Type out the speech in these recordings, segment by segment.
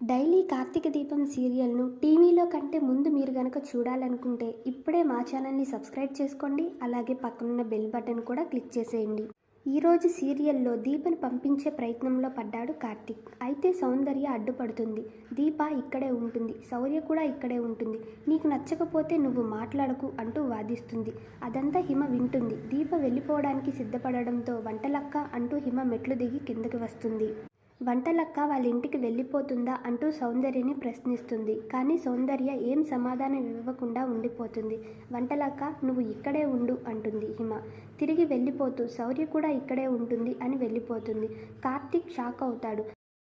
Daily Karthika దీపం సీరియల్ను టీవీలో కంటే ముందు మీరు గనక చూడాలనుకుంటే ఇప్పుడే మా ఛానల్ని సబ్స్క్రైబ్ చేసుకోండి. అలాగే పక్కనున్న బెల్ బటన్ కూడా క్లిక్ చేసేయండి. ఈరోజు సీరియల్లో దీపని పంపించే ప్రయత్నంలో పడ్డాడు కార్తీక్. అయితే సౌందర్య అడ్డుపడుతుంది. దీప ఇక్కడే ఉంటుంది. శౌర్య కూడా ఇక్కడే ఉంటుంది. నీకు నచ్చకపోతే నువ్వు మాట్లాడకు అంటూ వాదిస్తుంది. అదంతా హిమ వింటుంది. దీప వెళ్ళిపోవడానికి సిద్ధపడడంతో వంటలక్క అంటూ హిమ మెట్లు దిగి కిందకి వస్తుంది. వంటలక్క వాళ్ళ ఇంటికి వెళ్ళిపోతుందా అంటూ సౌందర్యని ప్రశ్నిస్తుంది. కానీ సౌందర్య ఏం సమాధానం ఇవ్వకుండా ఉండిపోతుంది. వంటలక్క నువ్వు ఇక్కడే ఉండు అంటుంది హిమ. తిరిగి వెళ్ళిపోతూ శౌర్య కూడా ఇక్కడే ఉంటుంది అని వెళ్ళిపోతుంది. కార్తీక్ షాక్ అవుతాడు.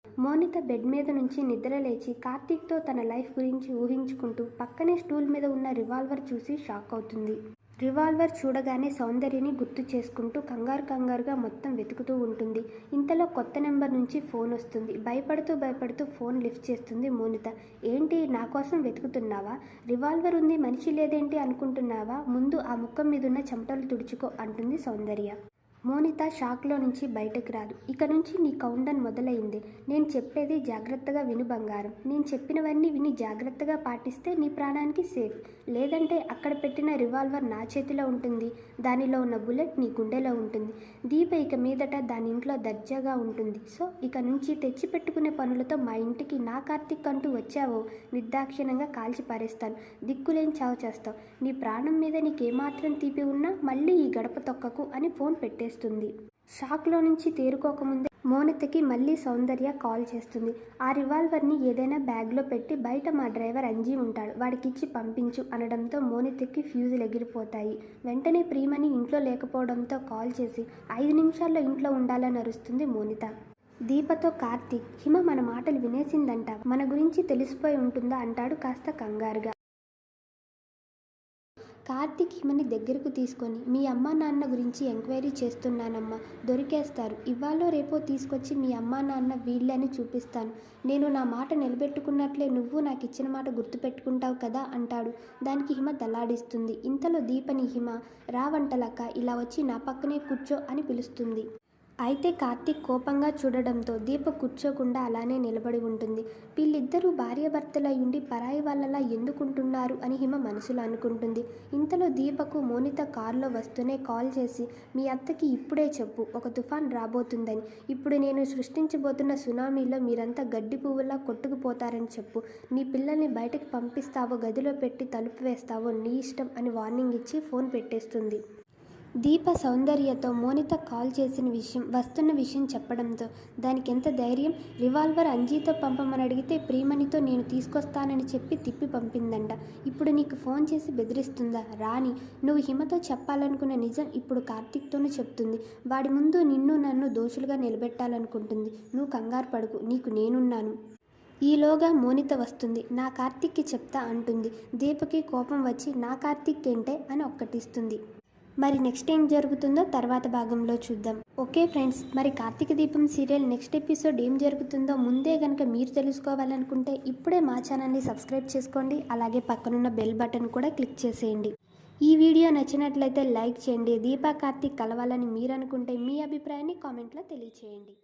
మోనిత బెడ్ మీద నుంచి నిద్ర లేచి కార్తీక్తో తన లైఫ్ గురించి ఊహించుకుంటూ పక్కనే స్టూల్ మీద ఉన్న రివాల్వర్ చూసి షాక్ అవుతుంది. రివాల్వర్ చూడగానే సౌందర్యని గుర్తు చేసుకుంటూ కంగారు కంగారుగా మొత్తం వెతుకుతూ ఉంటుంది. ఇంతలో కొత్త నెంబర్ నుంచి ఫోన్ వస్తుంది. భయపడుతూ భయపడుతూ ఫోన్ లిఫ్ట్ చేస్తుంది మోనిత. ఏంటి నా కోసం వెతుకుతున్నావా? రివాల్వర్ ఉంది మనిషి లేదేంటి అనుకుంటున్నావా? ముందు ఆ ముఖం మీదున్న చెమటలు తుడుచుకో అంటుంది సౌందర్య. మోనిత షాక్లో నుంచి బయటకు రాదు. ఇక నుంచి నీ కౌండన్ మొదలైంది. నేను చెప్పేది జాగ్రత్తగా విను బంగారం. నేను చెప్పినవన్నీ విని జాగ్రత్తగా పాటిస్తే నీ ప్రాణానికి సేఫ్. లేదంటే అక్కడ పెట్టిన రివాల్వర్ నా చేతిలో ఉంటుంది. దానిలో ఉన్న బుల్లెట్ నీ గుండెలో ఉంటుంది. దీప ఇక మీదట దాని ఇంట్లో దర్జాగా ఉంటుంది. సో ఇక నుంచి తెచ్చి పెట్టుకునే పనులతో మా ఇంటికి నా కార్తిక్ అంటూ వచ్చావో నిర్దాక్షిణంగా కాల్చి పారేస్తాను. దిక్కులేని చావు చేస్తావు. నీ ప్రాణం మీద నీకేమాత్రం తీపి ఉన్నా మళ్ళీ ఈ గడప తొక్కకు అని ఫోన్ పెట్టేస్తాను చేస్తుంది. షాక్లో నుంచి తేరుకోకముందే మోనితకి మళ్ళీ సౌందర్య కాల్ చేస్తుంది. ఆ రివాల్వర్ని ఏదైనా బ్యాగ్లో పెట్టి బయట మా డ్రైవర్ అంజీ ఉంటాడు. వాడికిచ్చి పంపించు అనడంతో మోనితకి ఫ్యూజులు ఎగిరిపోతాయి. వెంటనే ప్రియమని ఇంట్లో లేకపోవడంతో కాల్ చేసి ఐదు నిమిషాల్లో ఇంట్లో ఉండాలని అరుస్తుంది మోనిత. దీపతో కార్తీక్ హిమ మన మాటలు వినేసిందంట. మన గురించి తెలిసిపోయి ఉంటుందా అంటాడు కాస్త కంగారుగా. కార్తీక్ హిమని దగ్గరకు తీసుకొని మీ అమ్మా నాన్న గురించి ఎంక్వైరీ చేస్తున్నానమ్మా దొరికేస్తారు. ఇవాళ రేపో తీసుకొచ్చి మీ అమ్మా నాన్న వీళ్ళని చూపిస్తాను. నేను నా మాట నిలబెట్టుకున్నట్లే నువ్వు నాకు ఇచ్చిన మాట గుర్తుపెట్టుకుంటావు కదా అంటాడు. దానికి హిమ దలాడిస్తుంది ఇంతలో దీపని హిమ రావంటలక్క ఇలా వచ్చి నా పక్కనే కూర్చో అని పిలుస్తుంది. అయితే కార్తీక్ కోపంగా చూడడంతో దీప కూర్చోకుండా అలానే నిలబడి ఉంటుంది. వీళ్ళిద్దరూ భార్యాభర్తలై ఉండి పరాయి వాళ్ళలా ఎందుకుంటున్నారు అని హిమ మనసులో అనుకుంటుంది. ఇంతలో దీపకు మోనిత కారులో వస్తూనే కాల్ చేసి మీ అత్తకి ఇప్పుడే చెప్పు ఒక తుఫాన్ రాబోతుందని. ఇప్పుడు నేను సృష్టించబోతున్న సునామీలో మీరంతా గడ్డి పువ్వులా కొట్టుకుపోతారని చెప్పు. నీ పిల్లల్ని బయటకు పంపిస్తావో గదిలో పెట్టి తలుపు వేస్తావో నీ ఇష్టం అని వార్నింగ్ ఇచ్చి ఫోన్ పెట్టేస్తుంది. దీప సౌందర్యతో మోనిత కాల్ చేసిన విషయం వస్తున్న విషయం చెప్పడంతో దానికి ఎంత ధైర్యం? రివాల్వర్ అంజీతో పంపమని అడిగితే ప్రియమణితో నేను తీసుకొస్తానని చెప్పి తిప్పి పంపిందంట. ఇప్పుడు నీకు ఫోన్ చేసి బెదిరిస్తుందా? రాణి నువ్వు హిమతో చెప్పాలనుకున్న నిజం ఇప్పుడు కార్తీక్తోనే చెప్తుంది. వాడి ముందు నిన్ను నన్ను దోషులుగా నిలబెట్టాలనుకుంటుంది. నువ్వు కంగారు పడుకు నీకు నేనున్నాను. ఈలోగా మోనిత వస్తుంది. నా కార్తీక్కి చెప్తా అంటుంది. దీపకి కోపం వచ్చి నా కార్తీక్ ఏంటే? అని ఒక్కటిస్తుంది. మరి నెక్స్ట్ ఏం జరుగుతుందో తర్వాత భాగంలో చూద్దాం. ఓకే ఫ్రెండ్స్ మరి కార్తీక దీపం సీరియల్ నెక్స్ట్ ఎపిసోడ్ ఏం జరుగుతుందో ముందే కనుక మీరు తెలుసుకోవాలనుకుంటే ఇప్పుడే మా ఛానల్ని సబ్స్క్రైబ్ చేసుకోండి అలాగే పక్కనున్న బెల్ బటన్ కూడా క్లిక్ చేసేయండి. ఈ వీడియో నచ్చినట్లయితే లైక్ చేయండి దీపా కార్తీక్ కలవాలని మీరు అనుకుంటే మీ అభిప్రాయాన్ని కామెంట్లో తెలియచేయండి.